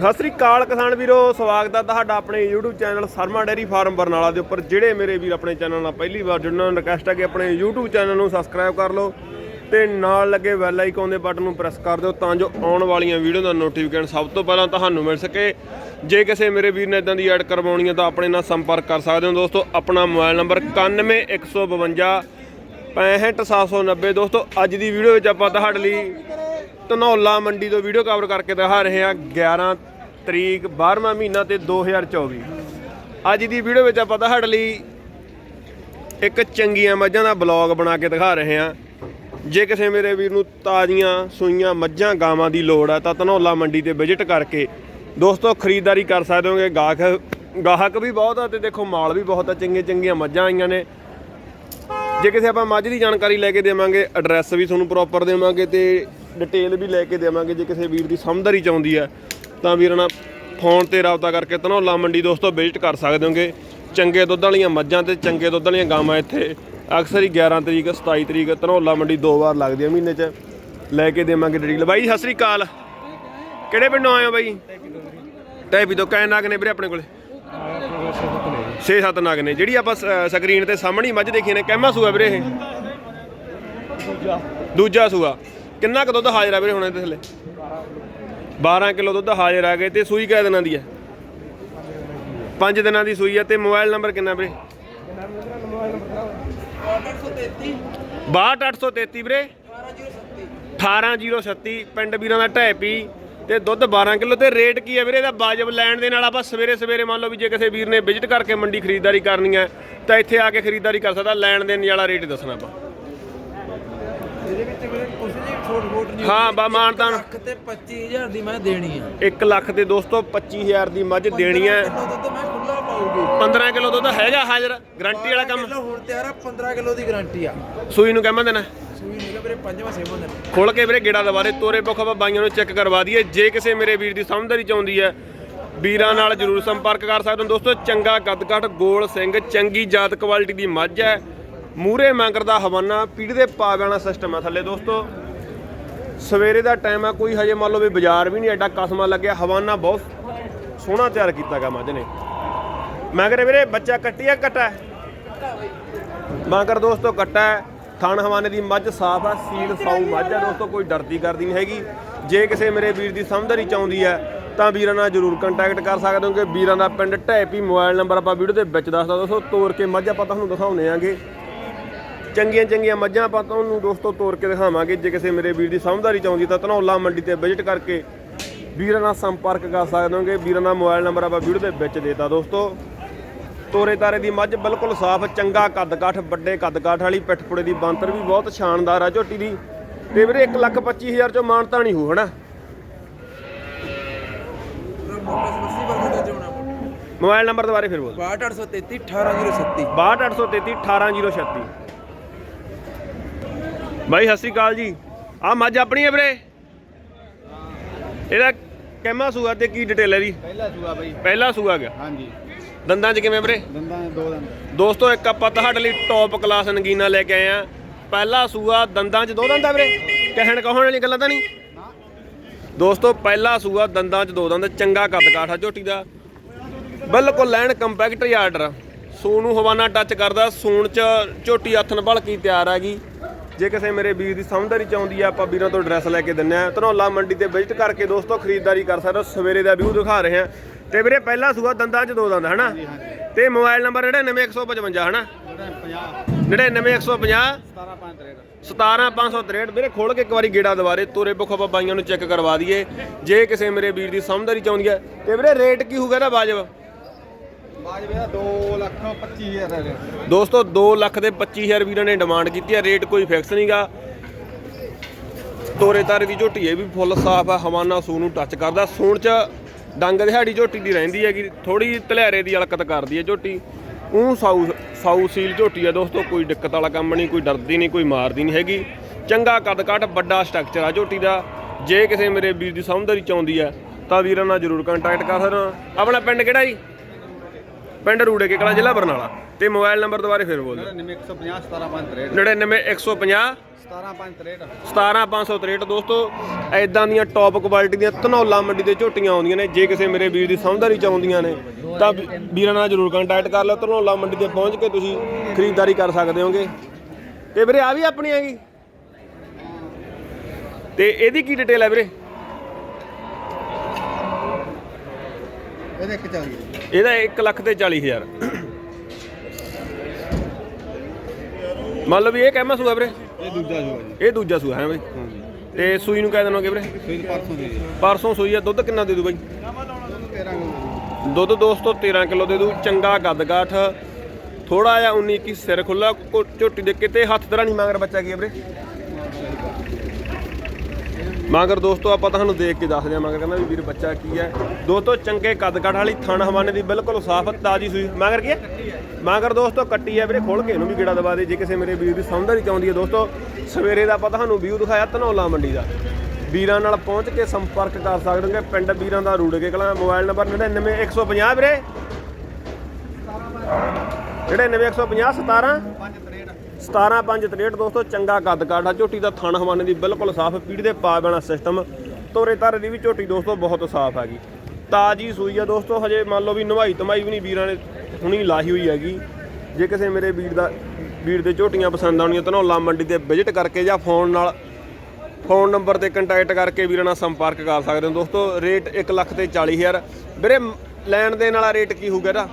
ਸਤਿ ਸ੍ਰੀ ਅਕਾਲ ਕਿਸਾਨ ਵੀਰੋ, ਸਵਾਗਤ ਹੈ ਤੁਹਾਡਾ ਆਪਣੇ YouTube channel Sharma dairy farm Barnala ਦੇ ਉੱਪਰ। ਜਿਹੜੇ ਮੇਰੇ ਵੀਰ ਆਪਣੇ ਚੈਨਲ ਨਾਲ ਪਹਿਲੀ ਵਾਰ ਜੁੜਨ ਨੂੰ ਰਿਕਵੈਸਟ ਹੈ ਕਿ ਆਪਣੇ YouTube ਚੈਨਲ ਨੂੰ ਸਬਸਕ੍ਰਾਈਬ ਕਰ ਲਓ ਤੇ ਨਾਲ ਲੱਗੇ ਬੈਲ ਆਈਕਨ ਦੇ ਬਟਨ ਨੂੰ ਪ੍ਰੈਸ ਕਰ ਦਿਓ ਤਾਂ ਜੋ ਆਉਣ ਵਾਲੀਆਂ ਵੀਡੀਓ ਦਾ ਨੋਟੀਫਿਕੇਸ਼ਨ ਸਭ ਤੋਂ ਪਹਿਲਾਂ ਤੁਹਾਨੂੰ ਮਿਲ ਸਕੇ। ਜੇ ਕਿਸੇ ਮੇਰੇ ਵੀਰ ਨੇ ਇਦਾਂ ਦੀ ਐਡ ਕਰਵਾਉਣੀ ਹੈ ਤਾਂ ਆਪਣੇ ਨਾਲ ਸੰਪਰਕ ਕਰ ਸਕਦੇ ਹੋ ਦੋਸਤੋ। ਆਪਣਾ ਮੋਬਾਈਲ ਨੰਬਰ 91152 65790 ਦੋਸਤੋ, ਅੱਜ ਦੀ ਵੀਡੀਓ ਵਿੱਚ ਆਪਾਂ ਤੁਹਾਡੇ ਲਈ ਧਨੌਲਾ ਮੰਡੀ ਤੋਂ ਵੀਡੀਓ ਕਵਰ ਕਰਕੇ ਦਿਖਾ ਰਹੇ ਹਾਂ 11 ਤਰੀਕ 12ਵਾਂ ਮਹੀਨਾ ਤੇ 2024 ਅੱਜ ਦੀ ਵੀਡੀਓ ਵਿੱਚ ਆਪਾਂ ਤੁਹਾਡੇ ਲਈ ਇੱਕ ਚੰਗੀਆਂ ਮੱਝਾਂ ਦਾ ਬਲੌਗ ਬਣਾ ਕੇ ਦਿਖਾ ਰਹੇ ਹਾਂ। ਜੇ ਕਿਸੇ ਮੇਰੇ ਵੀਰ ਨੂੰ ਤਾਜ਼ੀਆਂ ਸੂਈਆਂ ਮੱਝਾਂ ਗਾਵਾਂ ਦੀ ਲੋੜ ਆ, ਤਾਂ ਧਨੌਲਾ ਮੰਡੀ ਤੇ ਵਿਜ਼ਿਟ ਕਰਕੇ ਦੋਸਤੋ ਖਰੀਦਦਾਰੀ ਕਰ ਸਕਦੇ ਹੋਗੇ। ਗਾਹਕ ਗਾਹਕ ਵੀ ਬਹੁਤ ਆ ਤੇ ਦੇਖੋ ਮਾਲ ਵੀ ਬਹੁਤ ਆ ਚੰਗੀਆਂ ਚੰਗੀਆਂ ਮੱਝਾਂ ਆਈਆਂ ਨੇ। ਜੇ ਕਿਸੇ ਆਪਾਂ ਮੱਝ ਦੀ ਜਾਣਕਾਰੀ ਲੈ ਕੇ ਦੇਵਾਂਗੇ ਐਡਰੈਸ ਵੀ ਤੁਹਾਨੂੰ ਪ੍ਰੋਪਰ ਦੇਵਾਂਗੇ ਤੇ ਡਿਟੇਲ ਵੀ ਲੈ ਕੇ ਦੇਵਾਂਗੇ, ਜੇ ਕਿਸੇ ਵੀਰ ਦੀ ਸਮਝਦਾਰੀ ਚਾਹੁੰਦੀ ਹੈ, ਤਾਂ ਵੀਰਾਂ ਨਾਲ ਫੋਨ ਤੇ ਰਾਬਤਾ ਕਰਕੇ ਧਨੌਲਾ ਮੰਡੀ ਦੋਸਤੋ ਵਿਜ਼ਿਟ ਕਰ ਸਕਦੇ ਹੋਗੇ। ਚੰਗੇ ਦੁੱਧ ਵਾਲੀਆਂ ਮੱਝਾਂ ਤੇ ਚੰਗੇ ਦੁੱਧ ਵਾਲੀਆਂ ਗਾਵਾਂ ਇੱਥੇ। ਅਕਸਰ ਹੀ 11 ਤਰੀਕ 27 ਤਰੀਕ ਧਨੌਲਾ ਮੰਡੀ ਦੋ ਵਾਰ ਲੱਗਦੀ ਹੈ ਮਹੀਨੇ 'ਚ। ਲੈ ਕੇ ਦੇਵਾਂਗੇ ਡਿਟੇਲ ਬਾਈ, ਸਤਿ ਸ੍ਰੀ ਅਕਾਲ। ਕਿਹੜੇ ਪਿੰਡੋਂ ਆਏ ਹੋ ਬਾਈ? ਟੈਪੀ ਤੋਂ। ਕੈ ਨਾਗ ਨੇ ਵੀਰੇ ਆਪਣੇ ਕੋਲੇ? 6-7 ਨਾਗ ਨੇ। ਜਿਹੜੀ ਆਪਾਂ ਸ- ਸਕਰੀਨ ਤੇ ਸਾਹਮਣੇ ਮੱਝ ਦੇਖੀ ਨੇ ਕਹਿਮਾ ਸੂਆ ਵੀਰੇ ਇਹ? ਦੂਜਾ ਸੂਆ। ਕਿੰਨਾ ਕੁ ਦੁੱਧ ਹਾਜ਼ਰ ਆ ਵੀਰੇ ਹੁਣ ਇਹਦੇ ਥੱਲੇ? 12 ਕਿਲੋ ਦੁੱਧ ਹਾਜ਼ਰ ਆ ਗਏ ਤੇ ਸੂਈ ਕਿਹ ਦਿਨਾਂ ਦੀ ਹੈ 5 ਦਿਨਾਂ ਦੀ ਸੂਈ ਹੈ ਤੇ ਮੋਬਾਈਲ ਨੰਬਰ ਕਿੰਨਾ ਵੀਰੇ? 62833 ਵੀਰੇ। 18037 ਪਿੰਡ ਵੀਰਾਂ ਦਾ ਢੈਪੀ ਤੇ ਦੁੱਧ 12 ਕਿਲੋ ਤੇ ਰੇਟ ਕੀ ਹੈ ਵੀਰੇ? ਇਹਦਾ ਵਾਜਬ ਲੈਣ ਦੇ ਨਾਲ ਆਪਾਂ ਸਵੇਰੇ ਸਵੇਰੇ ਮੰਨ ਲਓ ਵੀ ਜੇ ਕਿਸੇ ਵੀਰ ਨੇ ਵਿਜ਼ਿਟ ਕਰਕੇ ਮੰਡੀ ਖਰੀਦਦਾਰੀ ਕਰਨੀ ਹੈ ਤਾਂ ਇੱਥੇ ਆ ਕੇ ਖਰੀਦਦਾਰੀ ਕਰ ਸਕਦਾ, ਲੈਣ ਦੇਣ ਵਾਲਾ ਰੇਟ ਦੱਸਣਾ ਆਪਾਂ। ਨਹੀਂ ਹਾਂ ਬਾ ਮਾਨਤਾਨ ਲੱਖ ਤੇ 25000 ਦੀ ਮੈਂ ਦੇਣੀ ਆ। 1 ਲੱਖ ਦੇ ਦੋਸਤੋ 25000 ਦੀ ਮੱਝ ਦੇਣੀ ਹੈ ਕਿਲੋ ਦੁੱਧ ਮੈਂ ਖੁੱਲਾ ਪਾਉਗੀ 15 ਕਿਲੋ ਦੁੱਧ ਹੈਗਾ ਹਾਜ਼ਰ ਗਰੰਟੀ ਵਾਲਾ ਕੰਮ। ਹੁਣ ਤਿਆਰ ਆ 15 ਕਿਲੋ ਦੀ ਗਾਰੰਟੀ ਆ। ਸੂਈ ਨੂੰ ਸੇਵਾਂ ਦਿਨ ਖੋਲ ਕੇ ਵੀਰੇ ਗੇੜਾ ਦਵਾਰੇ ਤੋਰੇ ਪੁੱਖ ਆਪਾਂ ਬਾਈਆਂ ਨੂੰ ਚੈੱਕ ਕਰਵਾ ਦਈਏ। ਜੇ ਕਿਸੇ ਮੇਰੇ ਵੀਰ ਦੀ ਸਮਝਦਾਰੀ ਚਾਹੁੰਦੀ ਹੈ ਵੀਰਾਂ ਨਾਲ ਜਰੂਰ ਸੰਪਰਕ ਕਰ ਸਕਦੇ ਹੋ ਦੋਸਤੋ। ਚੰਗਾ ਕੱਦ-ਕੱਟ ਗੋਲ ਸਿੰਘ ਚੰਗੀ ਜਾਤ ਕੁਆਲਿਟੀ ਦੀ ਮੱਝ ਹੈ। ਮੂਰੇ ਮੰਗਰ ਦਾ ਹਵਾਨਾ ਪੀੜ ਦੇ ਪਾਵੇ ਵਾਲਾ ਸਿਸਟਮ ਹੈ ਥੱਲੇ ਦੋਸਤੋ। ਸਵੇਰੇ ਦਾ ਟਾਈਮ ਆ, ਕੋਈ ਹਜੇ ਮੰਨ ਲਓ ਵੀ ਬਾਜ਼ਾਰ ਵੀ ਨਹੀਂ ਐਡਾ ਕਸਮਾ ਲੱਗਿਆ, ਹਵਾਨਾ ਬਹੁਤ ਸੋਹਣਾ ਤਿਆਰ ਕੀਤਾ ਕੀਤਾਗਾ ਮੱਝ ਨੇ। ਮੈਂ ਕਰੇ ਵੀਰੇ, ਬੱਚਾ ਕੱਟਿਆ ਕੱਟਾ ਮੈਂ ਕਰ ਦੋਸਤੋ, ਕੱਟਾ ਹੈ। ਥਣ ਹਵਾਨੇ ਦੀ ਮੱਝ ਸਾਫ਼ ਆ, ਸੀਲ ਸਾਊ ਮੱਝ ਆ, ਦੋਸਤੋ, ਕੋਈ ਡਰਦੀ ਕਰਦੀ ਨਹੀਂ ਹੈਗੀ। ਜੇ ਕਿਸੇ ਮੇਰੇ ਵੀਰ ਦੀ ਸਮਝਦਾਰੀ ਚਾਹੁੰਦੀ ਹੈ, ਤਾਂ ਵੀਰਾਂ ਨਾਲ ਜਰੂਰ ਕੰਟੈਕਟ ਕਰ ਸਕਦੇ ਹੋ ਕਿ ਵੀਰਾਂ ਦਾ ਪਿੰਡ ਢੈਪੀ ਮੋਬਾਈਲ ਨੰਬਰ ਆਪਾਂ ਵੀਡੀਓ ਦੇ ਵਿੱਚ ਦੱਸਦਾ, ਦੋਸਤੋ, ਤੋਰ ਕੇ ਮੱਝ ਆਪਾਂ ਤੁਹਾਨੂੰ ਦਿਖਾਉਨੇ ਆਂਗੇ। ਚੰਗੀਆਂ ਚੰਗੀਆਂ ਮੱਝਾਂ ਆਪਾਂ ਤੁਹਾਨੂੰ ਦੋਸਤੋ ਤੋਰ ਕੇ ਦਿਖਾਵਾਂਗੇ। ਜੇ ਕਿਸੇ ਮੇਰੇ ਵੀਰ ਦੀ ਸਮਝਦਾਰੀ ਚਾਹੁੰਦੀ ਤਾਂ ਧਨੌਲਾ ਮੰਡੀ ਤੇ ਵਿਜ਼ਿਟ ਕਰਕੇ ਵੀਰਾਂ ਨਾਲ ਸੰਪਰਕ ਕਰ ਸਕਦੇ ਹੋਗੇ। ਵੀਰਾਂ ਦਾ ਮੋਬਾਈਲ ਨੰਬਰ ਆਪਾਂ ਵੀਡੀਓ ਦੇ ਵਿੱਚ ਦੇਤਾ ਦੋਸਤੋ। ਤੋਰੇ ਤਾਰੇ ਦੀ ਮੱਝ ਬਿਲਕੁਲ ਸਾਫ਼ ਚੰਗਾ ਕੱਦ ਕਾਠ ਵੱਡੇ ਕੱਦ ਕਾਠ ਵਾਲੀ ਪਿੱਠ ਪੁੜੇ ਦੀ ਬਾਂਤਰ ਵੀ ਬਹੁਤ ਸ਼ਾਨਦਾਰ ਆ ਝੋਟੀ ਦੀ। ਤੇ ਵੀਰੇ 125000 ਚੋਂ ਮਾਨਤਾ ਨਹੀਂ ਹੋ ਹਨਾ? ਮੋਬਾਈਲ ਨੰਬਰ ਦੁਬਾਰੇ ਫਿਰ ਬੋਲ। 62833 18037 6233 18036 ਬਾਈ ਸਤਿ ਸ੍ਰੀ ਅਕਾਲ ਜੀ। ਆ ਮੱਝ ਆਪਣੀ ਹੈ ਵੀਰੇ? ਇਹਦਾ ਕਹਿਮਾ ਸੂਆ ਤੇ ਕੀ ਡਿਟੇਲ ਹੈ ਦੀ ਪਹਿਲਾ ਸੂਆ ਬਾਈ। ਪਹਿਲਾ ਸੂਆ ਗਿਆ। ਹਾਂਜੀ। ਦੰਦਾਂ 'ਚ ਕਿਵੇਂ ਵੀਰੇ? ਦੰਦਾਂ ਦੇ ਦੋ ਦੰਦ। ਦੋਸਤੋ ਇੱਕ ਆਪਾਂ ਤੁਹਾਡੇ ਲਈ ਟੌਪ ਕਲਾਸ ਨਗੀਨਾ ਲੈ ਕੇ ਆਏ ਆ ਪਹਿਲਾ ਸੂਆ ਦੰਦਾਂ 'ਚ ਦੋ ਦੰਦ ਆ ਵੀਰੇ? ਕਹਿਣ ਕਹਣ ਵਾਲੀ ਗੱਲਾਂ ਤਾਂ ਨਹੀਂ? ਦੋਸਤੋ ਪਹਿਲਾ ਸੂਆ ਦੰਦਾਂ 'ਚ ਦੋ ਦੰਦ ਚੰਗਾ ਕੱਦ ਕਾਠਾ ਝੋਟੀ ਦਾ। ਬਿਲਕੁਲ ਲੈਣ ਕੰਪੈਕਟ ਆਰਡਰ ਸੂਣ ਨੂੰ ਹਵਾਨਾ ਟੱਚ ਕਰਦਾ ਸੂਣ 'ਚ ਝੋਟੀ ਹੱਥ ਨਾਲ ਕੀ ਤਿਆਰ ਹੈਗੀ ਜੇ ਕਿਸੇ ਮੇਰੇ ਵੀਰ ਦੀ ਸਮਝਦਾਰੀ ਚਾਹੁੰਦੀ ਆ ਆਪਾਂ ਵੀਰਾਂ ਤੋਂ ਐਡਰੈਸ ਲੈ ਕੇ ਦਿੰਨੇ ਆ। ਧਨੌਲਾ ਮੰਡੀ ਤੇ ਵਿਜ਼ਿਟ ਕਰਕੇ ਦੋਸਤੋ ਖਰੀਦਦਾਰੀ ਕਰ ਸਕਦੇ ਹੋ। ਸਵੇਰੇ ਦਾ ਵਿਊ ਦਿਖਾ ਰਹੇ ਆ। ਤੇ ਵੀਰੇ ਪਹਿਲਾ ਸੂਆ ਦੰਦਾਂ 'ਚ ਦੋ ਦੰਦ ਹਨਾ? ਤੇ ਮੋਬਾਈਲ ਨੰਬਰ 99155 ਹਨਾ? 50 99150 17 5 17563 ਵੀਰੇ ਖੋਲ ਕੇ ਇੱਕ ਵਾਰੀ ਗੇੜਾ ਦਵਾਰੇ ਤੋਰੇ ਬੁੱਖ ਬਾਈਆਂ ਨੂੰ ਚੈੱਕ ਕਰਵਾ ਦਈਏ। ਜੇ ਕਿਸੇ ਮੇਰੇ ਵੀਰ ਦੀ ਸਮਝਦਾਰੀ ਚਾਹੁੰਦੀ ਹੈ ਤੇ ਵੀਰੇ ਰੇਟ ਕੀ ਹੋਊਗਾ ਇਹਦਾ ਵਾਜਬ? ਬਾਜ ਵੇ 2 ਲੱਖ 25000 ਦਾ ਦੋਸਤੋ 2 ਲੱਖ ਦੇ 25000 ਵੀਰਾਂ ਨੇ ਡਿਮਾਂਡ ਕੀਤੀ ਹੈ ਰੇਟ ਕੋਈ ਫਿਕਸ ਨਹੀਂਗਾ ਤੋਰੇ ਤਾਰੇ ਦੀ ਝੋਟੀ ਇਹ ਵੀ ਫੁੱਲ ਸਾਫ਼ ਆ ਹਵਾਨਾ ਸੂ ਨੂੰ ਟੱਚ ਕਰਦਾ। ਸੂਣ ਚ ਡੰਗ ਦਿਹਾੜੀ ਝੋਟੀ ਦੀ ਰਹਿੰਦੀ ਹੈਗੀ ਥੋੜੀ ਧਲਿਆਰੇ ਦੀ ਹਲਕਤ ਕਰਦੀ ਹੈ ਝੋਟੀ। ਉਹ ਸਾਊ ਸਾਊ ਸੀਲ ਝੋਟੀ ਹੈ ਦੋਸਤੋ, ਕੋਈ ਦਿੱਕਤ ਵਾਲਾ ਕੰਮ ਨਹੀਂ, ਕੋਈ ਡਰਦੀ ਨਹੀਂ, ਕੋਈ ਮਾਰਦੀ ਨਹੀਂ ਹੈਗੀ। ਚੰਗਾ ਕੱਦ ਕੱਟ ਵੱਡਾ ਸਟਰਕਚਰ ਆ ਝੋਟੀ ਦਾ। ਜੇ ਕਿਸੇ ਮੇਰੇ ਵੀਰ ਦੀ ਸਮਝਦਾਰੀ ਚਾਹੁੰਦੀ ਹੈ, ਤਾਂ ਵੀਰਾਂ ਨਾਲ ਜਰੂਰ ਕੰਟੈਕਟ ਕਰ ਸਕਦਾ। ਆਪਣਾ ਪਿੰਡ ਕਿਹੜਾ ਜੀ? ਪਿੰਡ ਰੂੜੇ ਕੇ ਕਲਾ ਜ਼ਿਲ੍ਹਾ ਬਰਨਾਲਾ। ਤੇ ਮੋਬਾਈਲ ਨੰਬਰ ਦੁਬਾਰੇ ਫਿਰ ਬੋਲ ਦਿਓ। 9150 17563 99 150 17563 17563 ਦੋਸਤੋ ਐਦਾਂ ਦੀਆਂ ਟੌਪ ਕੁਆਲਿਟੀ ਦੀਆਂ ਧਨੌਲਾ ਮੰਡੀ ਦੇ ਝੋਟੀਆਂ ਆਉਂਦੀਆਂ ਨੇ। ਜੇ ਕਿਸੇ ਮੇਰੇ ਵੀਰ ਦੀ ਸਮਝਦਾਰੀ ਚ ਆਉਂਦੀਆਂ ਨੇ ਤਾਂ ਵੀਰਾਂ ਨਾਲ ਜਰੂਰ ਕੰਟੈਕਟ ਕਰ ਲਓ। ਧਨੌਲਾ ਮੰਡੀ ਤੇ ਪਹੁੰਚ ਕੇ ਤੁਸੀਂ ਖਰੀਦਦਾਰੀ ਕਰ ਸਕਦੇ ਹੋਗੇ। ਤੇ ਵੀਰੇ ਆ ਵੀ ਆਪਣੀ ਹੈਗੀ? ਤੇ ਇਹਦੀ ਕੀ ਡਿਟੇਲ ਹੈ ਵੀਰੇ? ਇਹਦੇ 140 ਇਹਦਾ 1 ਲੱਖ ਤੇ 40 ਹਜ਼ਾਰ। ਮੰਨ ਲਓ ਵੀ ਇਹ ਕਹਿਮਾ ਸੂਆ ਵੀਰੇ? ਇਹ ਦੂਜਾ ਜੀ। ਇਹ ਦੂਜਾ ਸੂਆ ਹੈ ਬਈ? ਤੇ ਸੂਈ ਨੂੰ ਕਹਿ ਦੇਣੋਗੇ ਵੀਰੇ? ਫਿਰ ਪਰਸੋਂ ਦੀ ਪਰਸੋਂ ਸੂਈ ਆ ਦੁੱਧ ਕਿੰਨਾ ਦੇ ਦੂ ਬਾਈ? 13 ਦੁੱਧ ਦੋਸਤੋ 13 ਕਿਲੋ ਦੇ ਦੂ ਚੰਗਾ ਗੱਦਗਾਠ ਥੋੜਾ ਜਿਹਾ 19 ਕੀ ਸਿਰ ਖੁੱਲਾ ਝੋਟੀ ਦੇ ਕਿਤੇ ਹੱਥ ਤਰ੍ਹਾਂ ਨਹੀਂ ਮਗਰ ਬੱਚਾ ਕੀ ਵੀਰੇ? ਮਗਰ ਦੋਸਤੋ, ਆਪਾਂ ਤੁਹਾਨੂੰ ਦੇਖ ਕੇ ਦੱਸਦੇ ਹਾਂ ਮਗਰ ਕਹਿੰਦਾ ਵੀ ਵੀਰ ਬੱਚਾ ਕੀ ਹੈ। ਦੋਸਤੋ, ਚੰਗੇ ਕੱਦਗਾਠ ਵਾਲੀ ਥਣ ਹਵਾਨੇ ਦੀ ਬਿਲਕੁਲ ਸਾਫ਼, ਤਾਜੀ ਸੂਈ। ਮਗਰ ਕੀ ਹੈ? ਮਗਰ ਦੋਸਤੋ, ਕੱਟੀ ਹੈ ਵੀਰੇ, ਖੋਲ ਕੇ ਇਹਨੂੰ ਵੀ ਗੇੜਾ ਦਵਾ ਦੇ, ਜੇ ਕਿਸੇ ਮੇਰੇ ਵੀਰ ਦੀ ਸਮਝਦਾਰੀ ਚਾਹੁੰਦੀ ਹੈ। ਦੋਸਤੋ, ਸਵੇਰੇ ਦਾ ਆਪਾਂ ਤੁਹਾਨੂੰ ਵਿਊ ਦਿਖਾਇਆ, ਧਨੌਲਾ ਮੰਡੀ ਦਾ। ਵੀਰਾਂ ਨਾਲ ਪਹੁੰਚ ਕੇ ਸੰਪਰਕ ਕਰ ਸਕਦੇ ਹੋ, ਪਿੰਡ ਵੀਰਾਂ ਦਾ ਰੂੜਕੇ ਕਲਾ ਮੋਬਾਈਲ ਨੰਬਰ 99150 ਵੀਰੇ। 99150 17 17563 ਦੋਸਤੋ, ਚੰਗਾ ਕੱਦ ਕਾਠਾ ਝੋਟੀ ਦਾ ਥਣ ਹਵਾਨੇ ਦੀ ਬਿਲਕੁਲ ਸਾਫ਼, ਪੀੜੀ ਦੇ ਪਾ ਬਣਾ ਸਿਸਟਮ ਤੋਰੇ ਤਾਰੇ ਦੀ ਵੀ ਝੋਟੀ ਦੋਸਤੋ ਬਹੁਤ ਸਾਫ਼ ਹੈਗੀ। ਤਾਜੀ ਸੂਈ ਆ ਦੋਸਤੋ, ਹਜੇ ਮੰਨ ਲਓ ਵੀ ਨਵਾਈ ਤਮਾਈ ਵੀ ਨਹੀਂ ਵੀਰਾਂ ਨੇ ਹੁਣੀ ਲਾਹੀ ਹੋਈ ਹੈਗੀ। ਜੇ ਕਿਸੇ ਮੇਰੇ ਵੀਰ ਦਾ, ਵੀਰ ਦੇ ਝੋਟੀਆਂ ਪਸੰਦ ਆਉਣੀਆਂ ਤਾਂ ਨੌਲਾ ਮੰਡੀ ਤੇ ਵਿਜ਼ਿਟ ਕਰਕੇ ਜਾਂ ਫੋਨ ਨਾਲ ਫੋਨ ਨੰਬਰ ਤੇ ਕੰਟੈਕਟ ਕਰਕੇ ਵੀਰਾਂ ਨਾਲ ਸੰਪਰਕ ਕਰ ਸਕਦੇ ਹੋ ਦੋਸਤੋ। ਰੇਟ 1 ਲੱਖ ਤੇ 40 ਹਜ਼ਾਰ। ਵੀਰੇ, ਲੈਣ ਦੇਣ ਵਾਲਾ ਰੇਟ ਕੀ ਹੋਊਗਾ ਇਹਦਾ?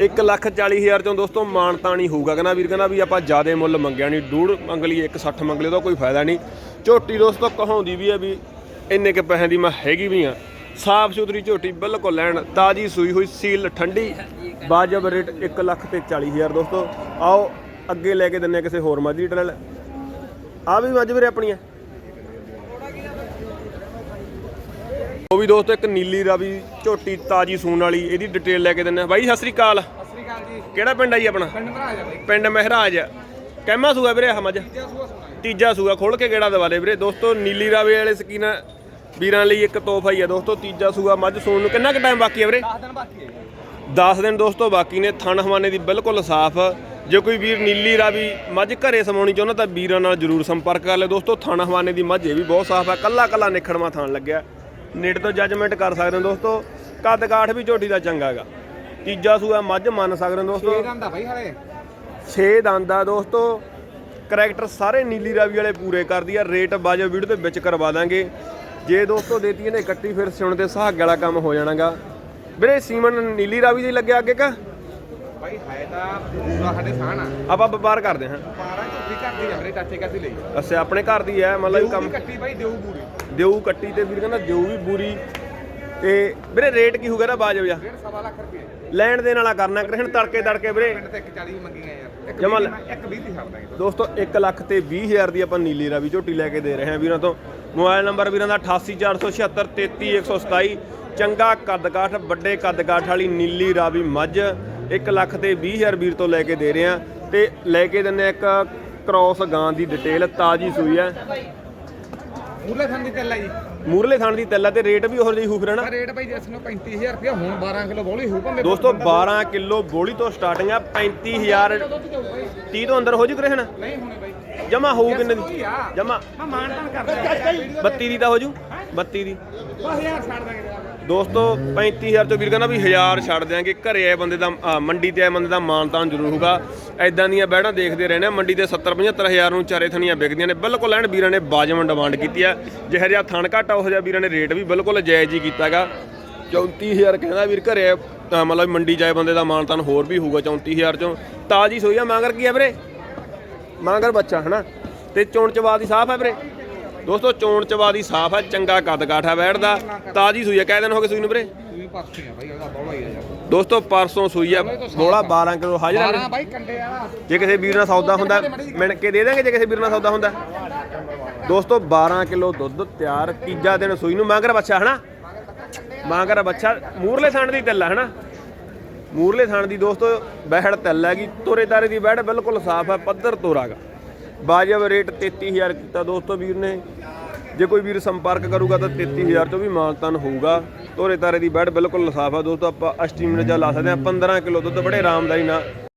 1 ਲੱਖ 40 ਹਜ਼ਾਰ ਚੋਂ ਦੋਸਤੋ ਮਾਨਤਾ ਨਹੀਂ ਹੋਊਗਾ। ਕਹਿੰਦਾ ਵੀਰ, ਕਹਿੰਦਾ ਵੀ ਆਪਾਂ ਜ਼ਿਆਦਾ ਮੁੱਲ ਮੰਗਿਆ ਨਹੀਂ, ਡੂੜ ਮੰਗ ਲਈਏ 160 ਮੰਗ ਲਈਏ, ਉਹਦਾ ਕੋਈ ਫਾਇਦਾ ਨਹੀਂ। ਝੋਟੀ ਦੋਸਤੋ ਕਹਾਉਂਦੀ ਵੀ ਹੈ ਵੀ ਇੰਨੇ ਕੇ ਪੈਸਿਆਂ ਦੀ ਮੈਂ ਹੈਗੀ ਵੀ ਆ। ਸਾਫ਼ ਸੁਥਰੀ ਝੋਟੀ ਬਿਲਕੁਲ ਲੈਣ, ਤਾਜੀ ਸੂਈ ਹੋਈ, ਸੀਲ ਠੰਡੀ, ਵਾਜਬ ਰੇਟ 1 ਲੱਖ ਤੇ 40 ਹਜ਼ਾਰ ਦੋਸਤੋ। ਆਓ, ਅੱਗੇ ਲੈ ਕੇ ਦਿੰਨੇ ਆ ਕਿਸੇ ਹੋਰ ਮੱਝ ਦੀ ਟਰੈਲ ਆ ਵੀ ਮੱਝ ਵੀਰੇ ਆਪਣੀਆਂ। ਉਹ ਵੀ ਦੋਸਤੋ ਇੱਕ ਨੀਲੀ ਰਾਵੀ ਝੋਟੀ ਤਾਜੀ ਸੂਣ ਵਾਲੀ ਇਹਦੀ ਡਿਟੇਲ ਲੈ ਕੇ ਦਿੰਨੇ ਆ। ਬਾਈ ਸਤਿ ਸ੍ਰੀ ਅਕਾਲ। ਸਤਿ ਸ੍ਰੀ ਅਕਾਲ ਜੀ ਕਿਹੜਾ ਪਿੰਡ ਆ ਜੀ ਆਪਣਾ? ਪਿੰਡ ਮਹਾਰਾਜ ਆ ਬਾਈ। ਪਿੰਡ ਮਹਿਰਾਜ। ਕਹਿਮਾ ਸੂਆ ਵੀਰੇ ਆਹ ਮੱਝ? ਤੀਜਾ ਸੂਆ ਖੋਲ ਕੇ ਗੇੜਾ ਦਵਾ ਦੇ ਵੀਰੇ? ਦੋਸਤੋ ਨੀਲੀ ਰਾਵੇ ਵਾਲੇ ਸਕੀਨ ਵੀਰਾਂ ਲਈ ਇੱਕ ਤੋਹਫਾ ਹੀ ਆ। ਦੋਸਤੋ ਤੀਜਾ ਸੂਆ ਮੱਝ ਸੂਣ ਨੂੰ ਕਿੰਨਾ ਕੁ ਟਾਈਮ ਬਾਕੀ ਆ ਵੀਰੇ? 10 ਦਿਨ ਬਾਕੀ ਹੈ ਜੀ। 10 ਦਿਨ ਦੋਸਤੋ ਬਾਕੀ ਨੇ। ਥਣ ਹਵਾਨੇ ਦੀ ਬਿਲਕੁਲ ਸਾਫ਼। ਜੇ ਕੋਈ ਵੀਰ ਨੀਲੀ ਰਾਵੀ ਮੱਝ ਘਰੇ ਸਮਾਉਣੀ ਚਾਹੁੰਦਾ ਤਾਂ ਵੀਰਾਂ ਨਾਲ ਜਰੂਰ ਸੰਪਰਕ ਕਰ ਲੈ ਦੋਸਤੋ ਥਣ ਹਵਾਨੇ ਦੀ ਮੱਝ ਇਹ ਵੀ ਬਹੁਤ ਸਾਫ਼ ਹੈ ਕੱਲਾ ਕੱਲਾ ਨਿਖੜਵਾ ਥਣ ਲੱਗਿਆ। ਨੇੜ ਤੋਂ ਜੱਜਮੈਂਟ ਕਰ ਸਕਦੇ ਹੋ ਦੋਸਤੋ। ਕੱਦ ਕਾਠ ਵੀ ਝੋਟੀ ਦਾ ਚੰਗਾ ਹੈਗਾ। ਤੀਜਾ ਸੂਆ ਮੱਝ ਮੰਨ ਸਕਦੇ ਹੋ ਦੋਸਤੋ। ਇਹ ਦੰਦਾ ਬਾਈ ਹਲੇ। 6 ਦੰਦ ਆ ਦੋਸਤੋ। ਕਰੈਕਟਰ ਸਾਰੇ ਨੀਲੀ ਰਾਵੀ ਵਾਲੇ ਪੂਰੇ ਕਰਦੀ ਆ। ਰੇਟ ਬਾਜੋ ਵੀਡੀਓ ਦੇ ਵਿੱਚ ਕਰਵਾ ਦਾਂਗੇ। ਜੇ ਦੋਸਤੋ ਦੇਤੀ ਇਹਨੇ ਕੱਟੀ ਫਿਰ ਸਿਉਣ ਦੇ ਸੁਹਾਗ ਵਾਲਾ ਕੰਮ ਹੋ ਜਾਣਾਗਾ। ਵੀਰੇ ਸੀਮਨ ਨੀਲੀ ਰਾਵੀ ਦੀ ਲੱਗਿਆ ਅੱਗੇ ਕਾ? ਬਾਈ ਹੈ ਤਾਂ ਪੂਰਾ ਸਾਡੇ ਸਾਹ ਨਾ ਆਪਾਂ ਵਪਾਰ ਕਰਦੇ ਹਾਂ। 12 ਝੋਟੀ ਕਰਦੀ ਆ ਮੇਰੇ ਚਾਚੇ ਕਾਸੀ ਲਈ? ਅੱਛਾ ਆਪਣੇ ਘਰ ਦੀ ਹੈ ਮਤਲਬ ਵੀ ਕੰਮ ਕੰਮ ਕੱਟੀ ਬਾਈ ਦੇਊ ਪੂਰੀ ਦਿਉ ਕੱਟੀ ਤੇ ਵੀਰ ਕਹਿੰਦਾ ਦਿਉ ਵੀ ਬੂਰੀ। ਤੇ ਵੀਰੇ ਰੇਟ ਕੀ ਹੋਊਗਾ ਨਾ ਬਾਜਬ ਜਾ ਡੇਢ ਸਵਾ ਲੱਖ ਰੁਪਏ। ਲੈਣ ਦੇਣ ਵਾਲਾ ਕਰਨਾ ਗ੍ਰਹਿਣ ਤੜਕੇ ਤੜਕੇ ਵੀਰੇ। ਪਿੰਡ ਤੇ 140 ਮੰਗੀਆਂ ਯਾਰ। ਇੱਕ ਜਮਾਂ ਵੀਹ ਲੈ- ਦੀ ਮੈਂ- ਇੱਕ 20 ਦੀ ਛੱਡ ਦਾਂਗੇ ਦੋਸਤੋ 1 ਲੱਖ ਤੇ 20 ਹਜ਼ਾਰ ਦੀ ਆਪਾਂ ਨੀਲੀ ਰਾਵੀ ਝੋਟੀ ਲੈ ਕੇ ਦੇ ਰਹੇ ਹਾਂ ਵੀਰਾਂ ਤੋਂ। ਮੋਬਾਈਲ ਨੰਬਰ ਵੀਰਾਂ ਦਾ 88476 33127 ਚੰਗਾ ਕੱਦ ਕਾਠ ਵੱਡੇ ਕੱਦ ਕਾਠ ਵਾਲੀ ਨੀਲੀ ਰਾਵੀ ਮੱਝ। 1 ਲੱਖ ਤੇ 20 ਹਜ਼ਾਰ ਵੀਰ ਤੋਂ ਲੈ ਕੇ ਦੇ ਰਹੇ ਹਾਂ ਤੇ ਲੈ ਕੇ ਦਿੰਨੇ ਇੱਕ ਕ੍ਰੋਸ ਗਾਂ ਦੀ ਡਿਟੇਲ ਤਾਜੀ ਸੂਈ ਹੈ। ਮੂਲੇ ਥਾਂ ਦੀ ਆ ਜੀ। ਮੂਰਲੇ ਥਾਣ ਦੀ ਤੈਲਾ ਤੇ ਰੇਟ ਵੀ ਉਹੋ ਜਿਹੀ ਹੂਫ ਰਹਿਣਾ ਰੇਟ ਬਾਈ ਜਿਸ ਨੂੰ 35000 ਰੁਪਏ ਹੁਣ 12 ਕਿਲੋ ਬੋਲੀ ਹੋਊ ਭਾਵੇਂ ਦੋਸਤੋ 12 ਕਿਲੋ। ਬੋਲੀ ਤੋਂ ਸਟਾਰਟਿੰਗ ਆ 35000 ਦੁੱਧ ਦੇਊ ਬਾਈ 30 ਤੋਂ ਅੰਦਰ ਹੋ ਜੂ ਗ੍ਰਹਿਣ? ਨਹੀਂ ਹੋਣੇ ਬਾਈ ਜਮਾ ਹੋਊ ਕਿੰਨੇ ਦੀ? ਆ। ਜਮਾ। ਮੈਂ ਮਾਨਤਾਨ ਕਰਦਾ 32 ਦੀ ਤਾਂ ਹੋ ਜੂ। 32 ਦੀ। 10000 ਛੱਡ ਦਾਂਗੇ ਦੋਸਤੋ 35000 ਤੋਂ ਵੀਰ ਕਹਿੰਦਾ ਵੀ 1000 ਛੱਡ ਦਿਆਂਗੇ। ਘਰੇ ਆਏ ਬੰਦੇ ਦਾ ਮੰਡੀ ਤੇ ਆਏ ਬੰਦੇ ਦਾ ਮਾਨਤਾਨ ਜ਼ਰੂਰ ਹੋਊਗਾ। ਐਦਾਂ ਦੀਆਂ ਬਹਿਣਾ ਦੇਖਦੇ ਰਹਿੰਦੇ ਆ। ਮੰਡੀ ਤੇ 70 75000 ਨੂੰ ਚਾਰੇ ਥਣੀਆਂ ਵਿਕਦੀਆਂ ਨੇ। ਬਿਲਕੁਲ ਐਨ ਵੀਰਾਂ ਨੇ ਬਾਜਮਨ ਡਿਮਾਂਡ ਕੀਤੀ ਆ। ਜਿਹੋ ਜਿਹਾ ਥਣ ਘਾਟਾ ਉਹ ਜਿਹਾ ਵੀਰਾਂ ਨੇ ਰੇਟ ਵੀ ਬਿਲਕੁਲ ਜਾਇਜ਼ ਹੀ ਕੀਤਾਗਾ। 34000 ਕਹਿੰਦਾ ਵੀਰ ਘਰੇ ਆਏ, ਮਤਲਬ ਮੰਡੀ ਜਾਏ ਬੰਦੇ ਦਾ ਮਾਨਤਾਨ ਹੋਰ ਵੀ ਹੋਊਗਾ 34000 ਚੋਂ। ਤਾਜੀ ਸੋਈ ਆ ਮਾਂਗਰ ਕੀ ਆ ਵੀਰੇ? ਮਾਂਗਰ ਬੱਚਾ ਹਨਾ? ਤੇ ਚੋਣ ਚਵਾ ਦੀ ਸਾਫ਼ ਹੈ ਵੀਰੇ? ਦੋਸਤੋ ਚੋਣ ਚਵਾ ਦੀ ਸਾਫ਼ ਹੈ ਚੰਗਾ ਕੱਦ ਕਾਠ ਹੈ ਬੈਠਦਾ। ਤਾਜੀ ਸੂਈ ਹੈ ਕਹਿ ਦਿਨ ਹੋ ਗਏ ਸੂਈ ਨੂੰ ਵੀਰੇ? ਤੂੰ ਪਰਸੀ ਆ ਬਾਈ ਉਹਦਾ ਬੋਲਾ ਹੀ ਆ ਯਾਰ। ਦੋਸਤੋ ਪਰਸੋਂ ਸੂਈ ਆ। ਬੋਲਾ 12 ਕਿਲੋ ਹਾਜ਼ਰ ਆ। 12 ਬਾਈ ਕੰਡੇ ਵਾਲਾ ਜੇ ਕਿਸੇ ਵੀਰ ਨਾਲ ਸੌਦਾ ਹੁੰਦਾ ਮਿਣ ਕੇ ਦੇ ਦਾਂਗੇ ਜੇ ਕਿਸੇ ਵੀਰ ਨਾਲ ਸੌਦਾ ਹੁੰਦਾ। ਦੋਸਤੋ 12 ਕਿਲੋ ਦੁੱਧ ਤਿਆਰ ਤੀਜਾ ਦਿਨ ਸੂਈ ਨੂੰ ਮਾਂਗਰ ਬੱਚਾ ਹਨਾ? ਮਾਂਗਰ ਬੱਚਾ ਮੂਰਲੇ ਥਣ ਦੀ ਤਿੱਲ ਹੈ ਹਨਾ? ਮੂਰਲੇ ਥਣ ਦੀ ਦੋਸਤੋ ਬਹਿੜ ਤਿੱਲ ਹੈਗੀ ਤੋਰੇ ਤਾਰੇ ਦੀ ਬਹਿੜ ਬਿਲਕੁਲ ਸਾਫ਼ ਹੈ ਪੱਧਰ ਤੋਰਾਗਾ। ਬਾਜਬ ਰੇਟ 33000 ਕੀਤਾ ਦੋਸਤੋ ਵੀਰ ਨੇ। ਜੇ ਕੋਈ ਵੀਰ ਸੰਪਰਕ ਕਰੂਗਾ ਤਾਂ 33000 ਤੋਂ ਵੀ ਮਾਨਤਨ ਹੋਊਗਾ। ਤੋਰੇ ਤਾਰੇ ਦੀ ਬੈਡ ਬਿਲਕੁਲ ਲਸਾਫ ਆ ਦੋਸਤੋ, ਆਪਾਂ ਐਸਟੀਮੇਟ ਜਾਂ ਲਾ ਸਕਦੇ ਆ 15 ਕਿਲੋ ਦੁੱਧ ਬੜੇ ਆਰਾਮਦਾਰੀ ਨਾਲ।